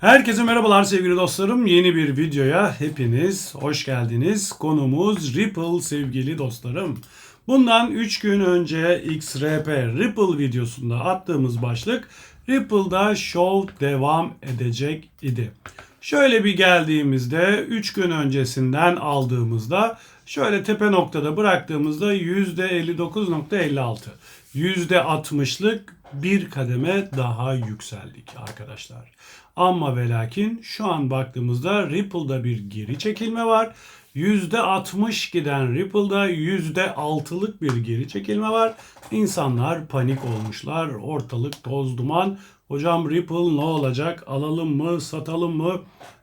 Herkese merhabalar sevgili dostlarım. Yeni bir videoya hepiniz hoş geldiniz. Konumuz Ripple sevgili dostlarım. Bundan 3 gün önce XRP Ripple videosunda attığımız başlık Ripple'da show devam edecek idi. Şöyle bir geldiğimizde 3 gün öncesinden aldığımızda şöyle tepe noktada bıraktığımızda %59.56 %60'lık bir kademe daha yükseldik arkadaşlar. Ama ve lakin şu an baktığımızda Ripple'da bir geri çekilme var. %60 giden Ripple'da %6'lık bir geri çekilme var. İnsanlar panik olmuşlar. Ortalık toz duman. Hocam Ripple ne olacak? Alalım mı? Satalım mı?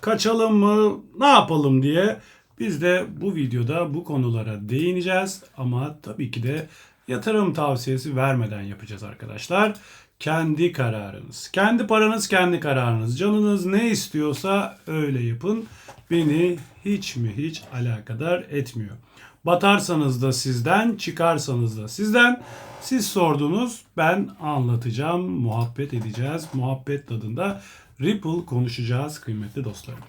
Kaçalım mı? Ne yapalım diye biz de bu videoda bu konulara değineceğiz. Ama tabii ki de yatırım tavsiyesi vermeden yapacağız arkadaşlar. Kendi kararınız. Kendi paranız kendi kararınız. Canınız ne istiyorsa öyle yapın. Beni hiç mi hiç alakadar etmiyor. Batarsanız da sizden, çıkarsanız da sizden. Siz sordunuz, ben anlatacağım, muhabbet edeceğiz. Muhabbet tadında Ripple konuşacağız kıymetli dostlarım.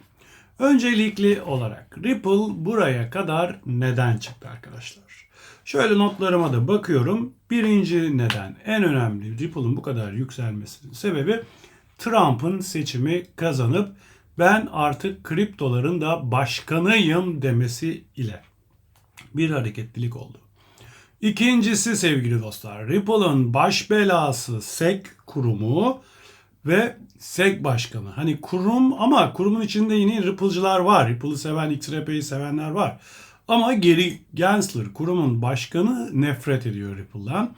Öncelikli olarak Ripple buraya kadar neden çıktı arkadaşlar? Şöyle notlarıma da bakıyorum. Birinci neden en önemli Ripple'ın bu kadar yükselmesinin sebebi Trump'ın seçimi kazanıp ben artık kriptoların da başkanıyım demesi ile bir hareketlilik oldu. İkincisi sevgili dostlar Ripple'ın baş belası SEC kurumu ve SEC başkanı. Hani kurum ama kurumun içinde yine Ripple'cılar var. Ripple'ı seven, XRP'yi sevenler var. Ama Gary Gensler kurumun başkanı nefret ediyor Ripple'dan.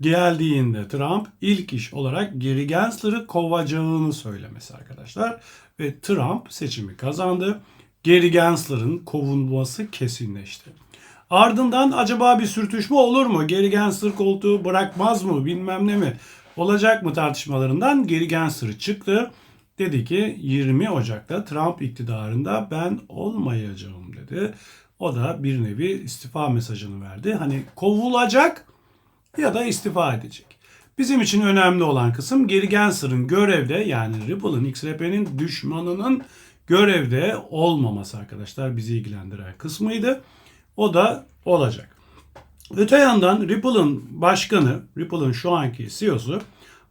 Geldiğinde Trump ilk iş olarak Gary Gensler'ı kovacağını söylemesi arkadaşlar. Ve Trump seçimi kazandı. Gary Gensler'ın kovulması kesinleşti. Ardından acaba bir sürtüşme olur mu? Gary Gensler koltuğu bırakmaz mı bilmem ne mi? Olacak mı tartışmalarından Gary Gensler çıktı. Dedi ki 20 Ocak'ta Trump iktidarında ben olmayacağım dedi. O da bir nevi istifa mesajını verdi. Hani kovulacak ya da istifa edecek. Bizim için önemli olan kısım Gary Gensler'ın görevde yani Ripple'ın XRP'nin düşmanının görevde olmaması arkadaşlar bizi ilgilendiren kısmıydı. O da olacak. Öte yandan Ripple'ın başkanı, Ripple'ın şu anki CEO'su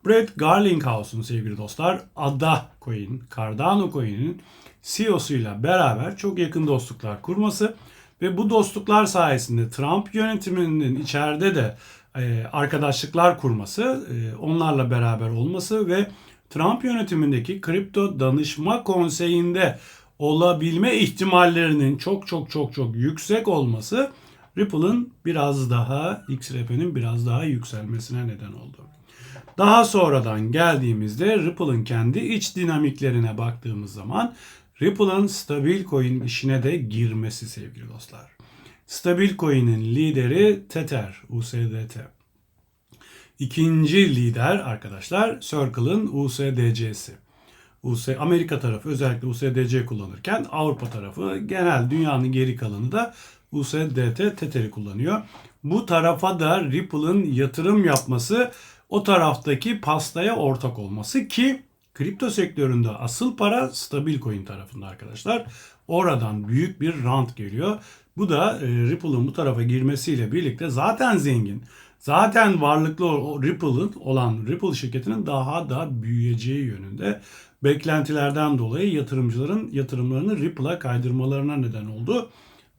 Brett Garlinghouse'un sevgili dostlar ADA Coin, Cardano Coin'in CEO'suyla beraber çok yakın dostluklar kurması ve bu dostluklar sayesinde Trump yönetiminin içeride de e, arkadaşlıklar kurması, e, onlarla beraber olması ve Trump yönetimindeki kripto danışma konseyinde olabilme ihtimallerinin çok çok çok çok yüksek olması Ripple'ın biraz daha XRP'nin biraz daha yükselmesine neden oldu. Daha sonradan geldiğimizde Ripple'ın kendi iç dinamiklerine baktığımız zaman Ripple'ın stabil coin işine de girmesi sevgili dostlar. Stabil coin'in lideri Tether, USDT. İkinci lider arkadaşlar Circle'ın USDC'si. US, Amerika tarafı özellikle USDC kullanırken Avrupa tarafı genel dünyanın geri kalanı da USDT Tether'i kullanıyor. Bu tarafa da Ripple'ın yatırım yapması o taraftaki pastaya ortak olması ki kripto sektöründe asıl para stabil coin tarafında arkadaşlar. Oradan büyük bir rant geliyor. Bu da e, Ripple'ın bu tarafa girmesiyle birlikte zaten zengin, zaten varlıklı Ripple'ın olan Ripple şirketinin daha da büyüyeceği yönünde beklentilerden dolayı yatırımcıların yatırımlarını Ripple'a kaydırmalarına neden oldu.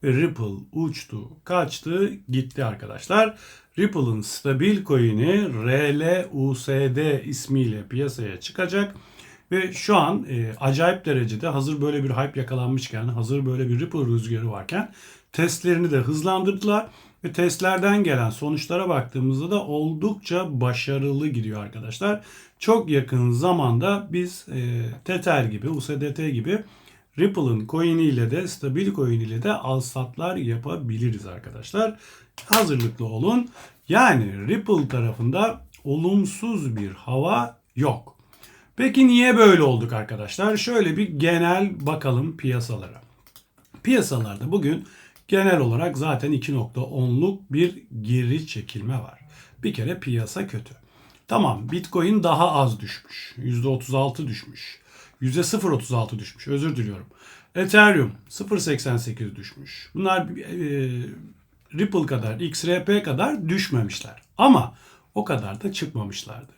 Ripple uçtu, kaçtı, gitti arkadaşlar. Ripple'ın stabil coin'i RLUSD ismiyle piyasaya çıkacak. Ve şu an e, acayip derecede hazır böyle bir hype yakalanmışken, hazır böyle bir Ripple rüzgarı varken testlerini de hızlandırdılar. Ve testlerden gelen sonuçlara baktığımızda da oldukça başarılı gidiyor arkadaşlar. Çok yakın zamanda biz e, Tether gibi, USDT gibi Ripple'ın coin ile de stabil coin ile de alsatlar yapabiliriz arkadaşlar. Hazırlıklı olun. Yani Ripple tarafında olumsuz bir hava yok. Peki niye böyle olduk arkadaşlar? Şöyle bir genel bakalım piyasalara. Piyasalarda bugün genel olarak zaten 2.10'luk bir geri çekilme var. Bir kere piyasa kötü. Tamam Bitcoin daha az düşmüş. %36 düşmüş. %0.36 düşmüş. Özür diliyorum. Ethereum 0.88 düşmüş. Bunlar e, Ripple kadar, XRP kadar düşmemişler. Ama o kadar da çıkmamışlardı.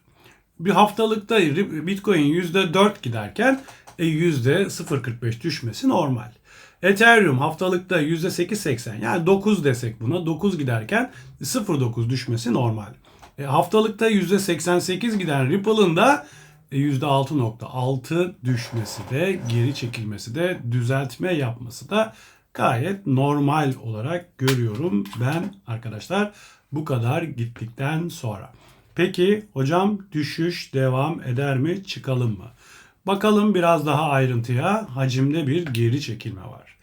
Bir haftalıkta Bitcoin %4 giderken e, %0.45 düşmesi normal. Ethereum haftalıkta %8.80 yani 9 desek buna 9 giderken 0.9 düşmesi normal. E, haftalıkta %88 giden Ripple'ın da %6.6 düşmesi de geri çekilmesi de düzeltme yapması da gayet normal olarak görüyorum ben arkadaşlar bu kadar gittikten sonra. Peki hocam düşüş devam eder mi çıkalım mı? Bakalım biraz daha ayrıntıya hacimde bir geri çekilme var.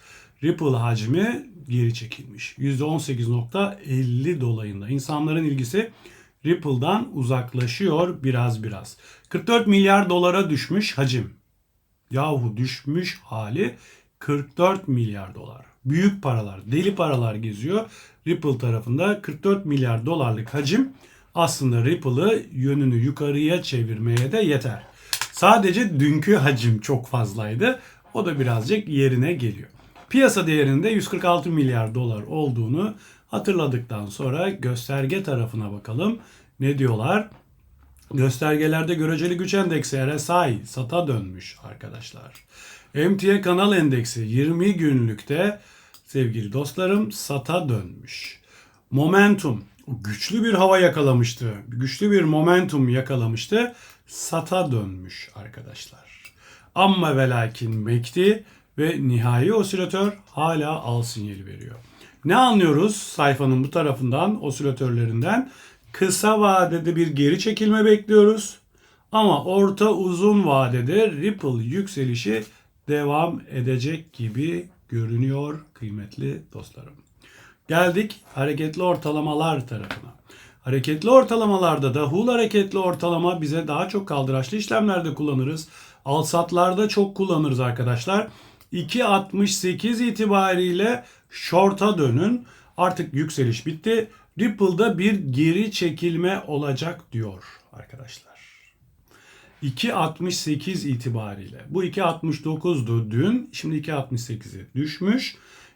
Ripple hacmi geri çekilmiş. %18.50 dolayında. İnsanların ilgisi Ripple'dan uzaklaşıyor biraz biraz. 44 milyar dolara düşmüş hacim. Yahu düşmüş hali 44 milyar dolar. Büyük paralar, deli paralar geziyor. Ripple tarafında 44 milyar dolarlık hacim aslında Ripple'ı yönünü yukarıya çevirmeye de yeter. Sadece dünkü hacim çok fazlaydı. O da birazcık yerine geliyor. Piyasa değerinde 146 milyar dolar olduğunu hatırladıktan sonra gösterge tarafına bakalım. Ne diyorlar? Göstergelerde göreceli güç endeksi RSI sata dönmüş arkadaşlar. MTA kanal endeksi 20 günlükte sevgili dostlarım sata dönmüş. Momentum güçlü bir hava yakalamıştı. Güçlü bir momentum yakalamıştı. Sata dönmüş arkadaşlar. Amma ve lakin mekti ve nihai osilatör hala al sinyali veriyor. Ne anlıyoruz sayfanın bu tarafından osilatörlerinden? Kısa vadede bir geri çekilme bekliyoruz. Ama orta uzun vadede Ripple yükselişi devam edecek gibi görünüyor kıymetli dostlarım. Geldik hareketli ortalamalar tarafına. Hareketli ortalamalarda da Hull hareketli ortalama bize daha çok kaldıraçlı işlemlerde kullanırız. Alsatlarda çok kullanırız arkadaşlar. 2.68 itibariyle short'a dönün. Artık yükseliş bitti. Ripple'da bir geri çekilme olacak diyor arkadaşlar. 2.68 itibariyle. Bu 2.69'du dün. Şimdi 2.68'e düşmüş.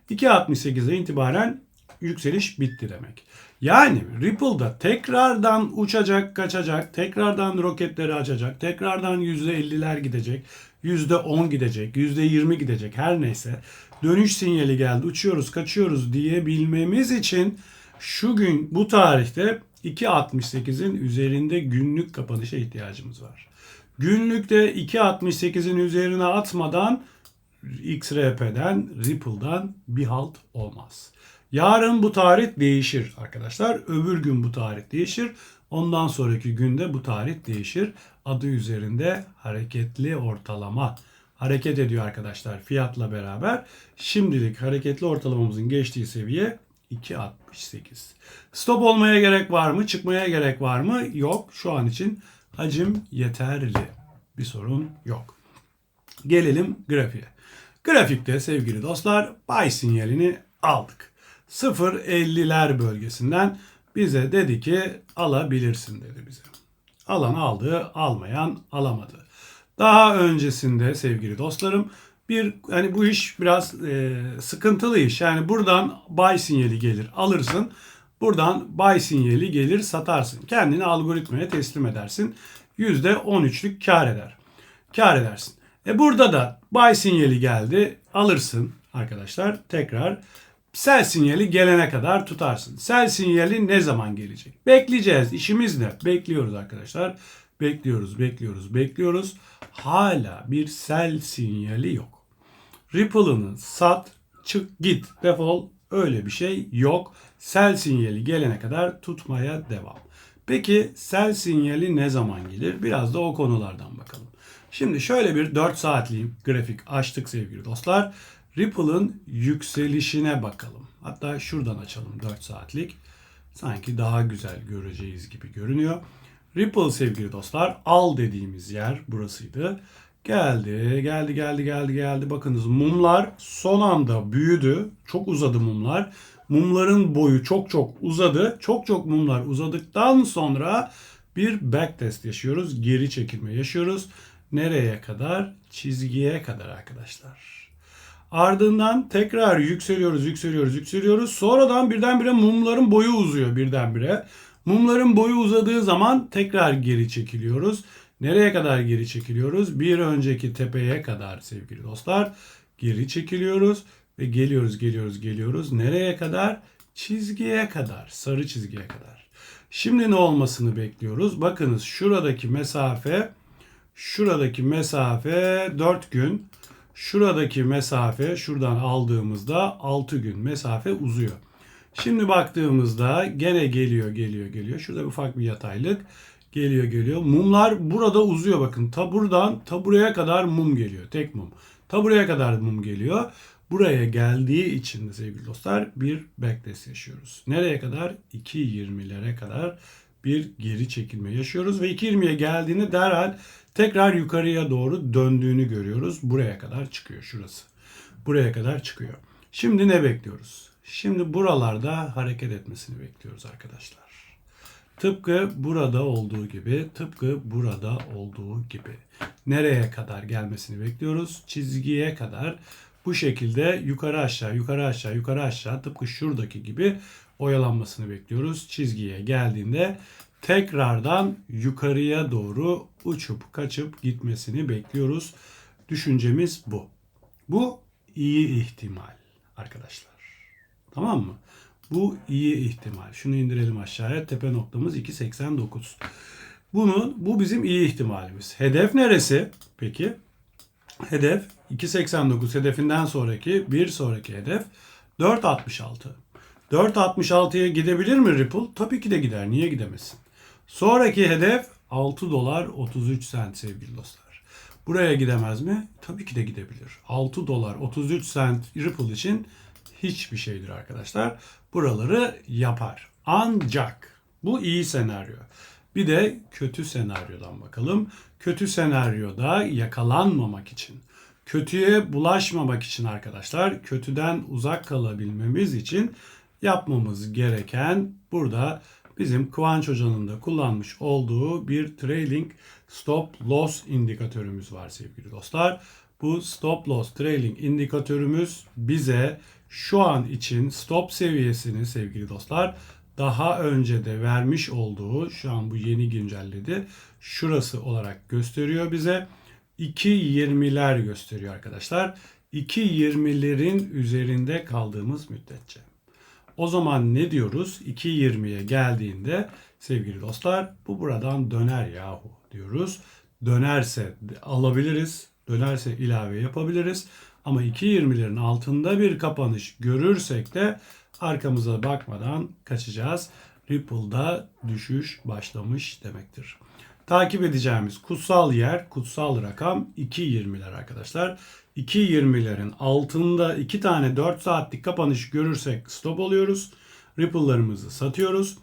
2.68'e itibaren yükseliş bitti demek. Yani Ripple'da tekrardan uçacak, kaçacak, tekrardan roketleri açacak, tekrardan %50'ler gidecek, %10 gidecek, %20 gidecek her neyse. Dönüş sinyali geldi, uçuyoruz, kaçıyoruz diyebilmemiz için şu gün bu tarihte 2.68'in üzerinde günlük kapanışa ihtiyacımız var. Günlükte 2.68'in üzerine atmadan XRP'den, Ripple'dan bir halt olmaz. Yarın bu tarih değişir arkadaşlar. Öbür gün bu tarih değişir. Ondan sonraki günde bu tarih değişir. Adı üzerinde hareketli ortalama hareket ediyor arkadaşlar fiyatla beraber. Şimdilik hareketli ortalamamızın geçtiği seviye 2.68. Stop olmaya gerek var mı? Çıkmaya gerek var mı? Yok. Şu an için hacim yeterli. Bir sorun yok. Gelelim grafiğe. Grafikte sevgili dostlar buy sinyalini aldık. 0.50'ler bölgesinden bize dedi ki alabilirsin dedi bize. Alan aldı, almayan alamadı. Daha öncesinde sevgili dostlarım bir hani bu iş biraz e, sıkıntılı iş. Yani buradan buy sinyali gelir, alırsın. Buradan buy sinyali gelir, satarsın. Kendini algoritmaya teslim edersin. %13'lük kar eder. Kar edersin. E burada da buy sinyali geldi, alırsın arkadaşlar. Tekrar Sel sinyali gelene kadar tutarsın. Sel sinyali ne zaman gelecek? Bekleyeceğiz. İşimiz ne? Bekliyoruz arkadaşlar. Bekliyoruz, bekliyoruz, bekliyoruz. Hala bir sel sinyali yok. Ripple'ını sat, çık, git, defol öyle bir şey yok. Sel sinyali gelene kadar tutmaya devam. Peki sel sinyali ne zaman gelir? Biraz da o konulardan bakalım. Şimdi şöyle bir 4 saatlik grafik açtık sevgili dostlar. Ripple'ın yükselişine bakalım. Hatta şuradan açalım 4 saatlik. Sanki daha güzel göreceğiz gibi görünüyor. Ripple sevgili dostlar al dediğimiz yer burasıydı. Geldi, geldi, geldi, geldi, geldi. Bakınız mumlar son anda büyüdü. Çok uzadı mumlar. Mumların boyu çok çok uzadı. Çok çok mumlar uzadıktan sonra bir backtest yaşıyoruz. Geri çekilme yaşıyoruz. Nereye kadar? Çizgiye kadar arkadaşlar. Ardından tekrar yükseliyoruz, yükseliyoruz, yükseliyoruz. Sonradan birdenbire mumların boyu uzuyor birdenbire. Mumların boyu uzadığı zaman tekrar geri çekiliyoruz. Nereye kadar geri çekiliyoruz? Bir önceki tepeye kadar sevgili dostlar. Geri çekiliyoruz ve geliyoruz, geliyoruz, geliyoruz. Nereye kadar? Çizgiye kadar, sarı çizgiye kadar. Şimdi ne olmasını bekliyoruz? Bakınız şuradaki mesafe, şuradaki mesafe 4 gün. Şuradaki mesafe şuradan aldığımızda 6 gün mesafe uzuyor. Şimdi baktığımızda gene geliyor geliyor geliyor. Şurada ufak bir yataylık geliyor geliyor. Mumlar burada uzuyor bakın. Ta buradan ta buraya kadar mum geliyor. Tek mum. Ta buraya kadar mum geliyor. Buraya geldiği için de sevgili dostlar bir backtest yaşıyoruz. Nereye kadar? 2.20'lere kadar bir geri çekilme yaşıyoruz ve 2.20'ye geldiğinde derhal tekrar yukarıya doğru döndüğünü görüyoruz. Buraya kadar çıkıyor şurası. Buraya kadar çıkıyor. Şimdi ne bekliyoruz? Şimdi buralarda hareket etmesini bekliyoruz arkadaşlar. Tıpkı burada olduğu gibi, tıpkı burada olduğu gibi. Nereye kadar gelmesini bekliyoruz? Çizgiye kadar bu şekilde yukarı aşağı, yukarı aşağı, yukarı aşağı tıpkı şuradaki gibi oyalanmasını bekliyoruz. Çizgiye geldiğinde tekrardan yukarıya doğru uçup kaçıp gitmesini bekliyoruz. Düşüncemiz bu. Bu iyi ihtimal arkadaşlar. Tamam mı? Bu iyi ihtimal. Şunu indirelim aşağıya. Tepe noktamız 2.89. Bunu, bu bizim iyi ihtimalimiz. Hedef neresi? Peki. Hedef 2.89 hedefinden sonraki bir sonraki hedef 4.66. 4.66'ya gidebilir mi Ripple? Tabii ki de gider. Niye gidemesin? Sonraki hedef 6 dolar 33 sent sevgili dostlar. Buraya gidemez mi? Tabii ki de gidebilir. 6 dolar 33 sent Ripple için hiçbir şeydir arkadaşlar. Buraları yapar. Ancak bu iyi senaryo. Bir de kötü senaryodan bakalım. Kötü senaryoda yakalanmamak için, kötüye bulaşmamak için arkadaşlar, kötüden uzak kalabilmemiz için yapmamız gereken burada bizim Kıvanç Hoca'nın da kullanmış olduğu bir trailing stop loss indikatörümüz var sevgili dostlar. Bu stop loss trailing indikatörümüz bize şu an için stop seviyesini sevgili dostlar daha önce de vermiş olduğu şu an bu yeni güncelledi. Şurası olarak gösteriyor bize. 2.20'ler gösteriyor arkadaşlar. 2.20'lerin üzerinde kaldığımız müddetçe. O zaman ne diyoruz? 2.20'ye geldiğinde sevgili dostlar bu buradan döner yahu diyoruz. Dönerse alabiliriz. Dönerse ilave yapabiliriz. Ama 2.20'lerin altında bir kapanış görürsek de arkamıza bakmadan kaçacağız. Ripple'da düşüş başlamış demektir. Takip edeceğimiz kutsal yer, kutsal rakam 2.20'ler arkadaşlar. 2.20'lerin altında 2 tane 4 saatlik kapanış görürsek stop oluyoruz. Ripple'larımızı satıyoruz.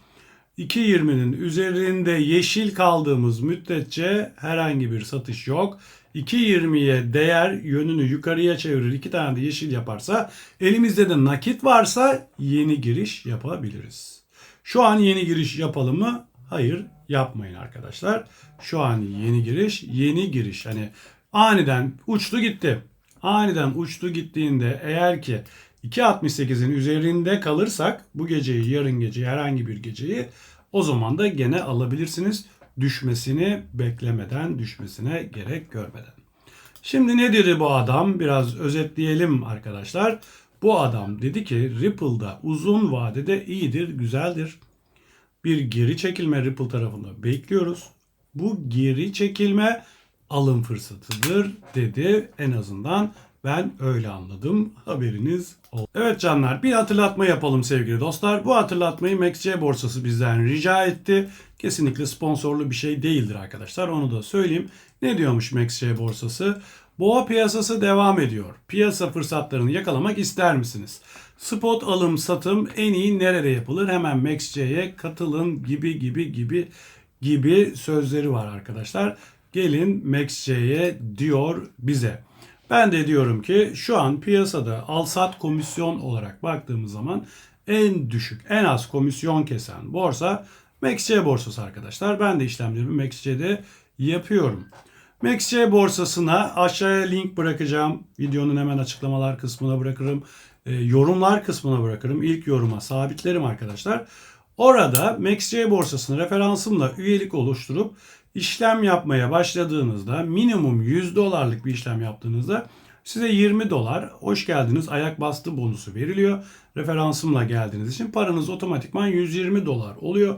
2.20'nin üzerinde yeşil kaldığımız müddetçe herhangi bir satış yok. 2.20'ye değer yönünü yukarıya çevirir. iki tane de yeşil yaparsa elimizde de nakit varsa yeni giriş yapabiliriz. Şu an yeni giriş yapalım mı? Hayır yapmayın arkadaşlar. Şu an yeni giriş, yeni giriş. Hani aniden uçtu gitti. Aniden uçtu gittiğinde eğer ki 2.68'in üzerinde kalırsak bu geceyi, yarın gece, herhangi bir geceyi o zaman da gene alabilirsiniz düşmesini beklemeden, düşmesine gerek görmeden. Şimdi ne dedi bu adam? Biraz özetleyelim arkadaşlar. Bu adam dedi ki Ripple'da uzun vadede iyidir, güzeldir. Bir geri çekilme Ripple tarafında bekliyoruz. Bu geri çekilme alım fırsatıdır dedi. En azından ben öyle anladım. Haberiniz olsun. Evet canlar bir hatırlatma yapalım sevgili dostlar. Bu hatırlatmayı MaxC borsası bizden rica etti. Kesinlikle sponsorlu bir şey değildir arkadaşlar. Onu da söyleyeyim. Ne diyormuş MaxC borsası? Boğa piyasası devam ediyor. Piyasa fırsatlarını yakalamak ister misiniz? Spot alım satım en iyi nerede yapılır? Hemen MaxC'ye katılın gibi gibi gibi gibi sözleri var arkadaşlar. Gelin MaxC'ye diyor bize. Ben de diyorum ki şu an piyasada alsat komisyon olarak baktığımız zaman en düşük, en az komisyon kesen borsa MaxC borsası arkadaşlar. Ben de işlemlerimi MaxC'de yapıyorum. MaxC borsasına aşağıya link bırakacağım. Videonun hemen açıklamalar kısmına bırakırım. E, yorumlar kısmına bırakırım. İlk yoruma sabitlerim arkadaşlar. Orada MaxC borsasına referansımla üyelik oluşturup işlem yapmaya başladığınızda minimum 100 dolarlık bir işlem yaptığınızda size 20 dolar hoş geldiniz ayak bastı bonusu veriliyor. Referansımla geldiğiniz için paranız otomatikman 120 dolar oluyor.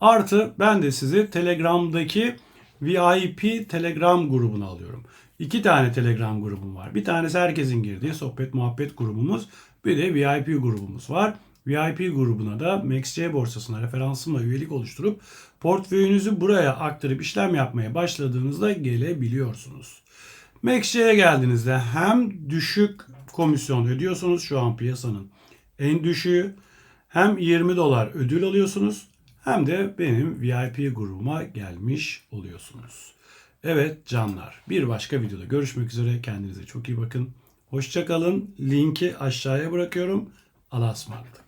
Artı ben de sizi Telegram'daki VIP Telegram grubuna alıyorum. İki tane Telegram grubum var. Bir tanesi herkesin girdiği sohbet muhabbet grubumuz. Bir de VIP grubumuz var. VIP grubuna da MaxC borsasına referansımla üyelik oluşturup portföyünüzü buraya aktarıp işlem yapmaya başladığınızda gelebiliyorsunuz. MaxC'ye geldiğinizde hem düşük komisyon ödüyorsunuz şu an piyasanın en düşüğü hem 20 dolar ödül alıyorsunuz hem de benim VIP grubuma gelmiş oluyorsunuz. Evet canlar bir başka videoda görüşmek üzere kendinize çok iyi bakın. Hoşçakalın linki aşağıya bırakıyorum. Allah'a ısmarladık.